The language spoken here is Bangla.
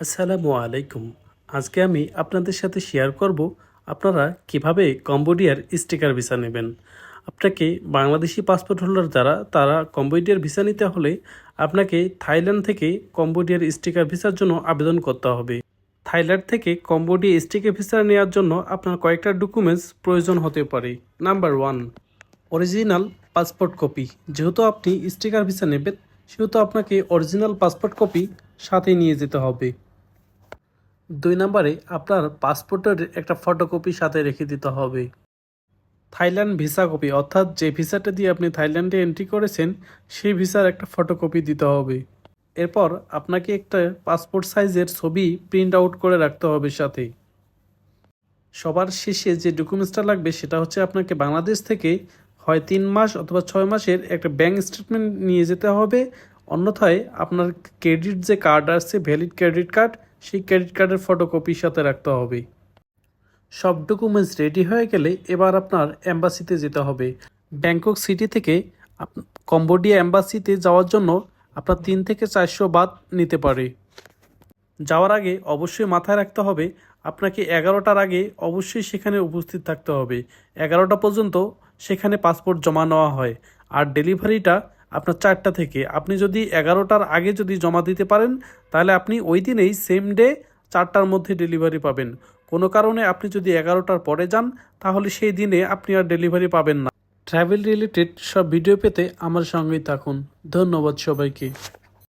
আসসালামু আলাইকুম। আজকে আমি আপনাদের সাথে শেয়ার করব আপনারা কীভাবে কম্বোডিয়ার স্টিকার ভিসা নেবেন। আপনাকে বাংলাদেশি পাসপোর্ট হোল্ডার যারা তারা কম্বোডিয়ার ভিসা নিতে হলে আপনাকে থাইল্যান্ড থেকে কম্বোডিয়ার স্টিকার ভিসার জন্য আবেদন করতে হবে। থাইল্যান্ড থেকে কম্বোডিয়া স্টিকার ভিসা নেওয়ার জন্য আপনার কয়েকটা ডকুমেন্টস প্রয়োজন হতে পারে। Number one original passport copy যেহেতু আপনি স্টিকার ভিসা নেবেন, সেহেতু আপনাকে অরিজিনাল পাসপোর্ট কপি সাথে নিয়ে যেতে হবে। দুই নম্বরে আপনার পাসপোর্টের একটা ফটোকপি সাথে রেখে দিতে হবে। থাইল্যান্ড ভিসা কপি অর্থাৎ যে ভিসাটা দিয়ে আপনি থাইল্যান্ডে এন্ট্রি করেছেন, সেই ভিসার একটা ফটোকপি দিতে হবে। এরপর আপনাকে একটা পাসপোর্ট সাইজের ছবি প্রিন্ট আউট করে রাখতে হবে সাথে। সবার শেষে যে ডকুমেন্টসটা লাগবে, সেটা হচ্ছে আপনাকে বাংলাদেশ থেকে হয় তিন মাস অথবা ছয় মাসের একটা ব্যাংক স্টেটমেন্ট নিয়ে যেতে হবে। অন্যথায় আপনার ক্রেডিট যে কার্ড আসছে ভ্যালিড ক্রেডিট কার্ড সেই ক্রেডিট কার্ডের ফটোকপি সাথে রাখতে হবে। সব ডকুমেন্টস রেডি হয়ে গেলে এবার আপনার অ্যাম্বাসিতে যেতে হবে। ব্যাংকক সিটি থেকে কম্বোডিয়া অ্যাম্বাসিতে যাওয়ার জন্য আপনার তিন থেকে চারশো বাদ নিতে পারে। যাওয়ার আগে অবশ্যই মাথায় রাখতে হবে, আপনাকে এগারোটার আগে অবশ্যই সেখানে উপস্থিত থাকতে হবে। এগারোটা পর্যন্ত সেখানে পাসপোর্ট জমা নেওয়া হয়। আর ডেলিভারিটা আপনার চারটা থেকে। আপনি যদি এগারোটার আগে যদি জমা দিতে পারেন, তাহলে আপনি ওই দিনেই সেম ডে চারটার মধ্যে ডেলিভারি পাবেন। কোনো কারণে আপনি যদি এগারোটার পরে যান, তাহলে সেই দিনে আপনি আর ডেলিভারি পাবেন না। ট্রাভেল রিলেটেড সব ভিডিও পেতে আমার সঙ্গেই থাকুন। ধন্যবাদ সবাইকে।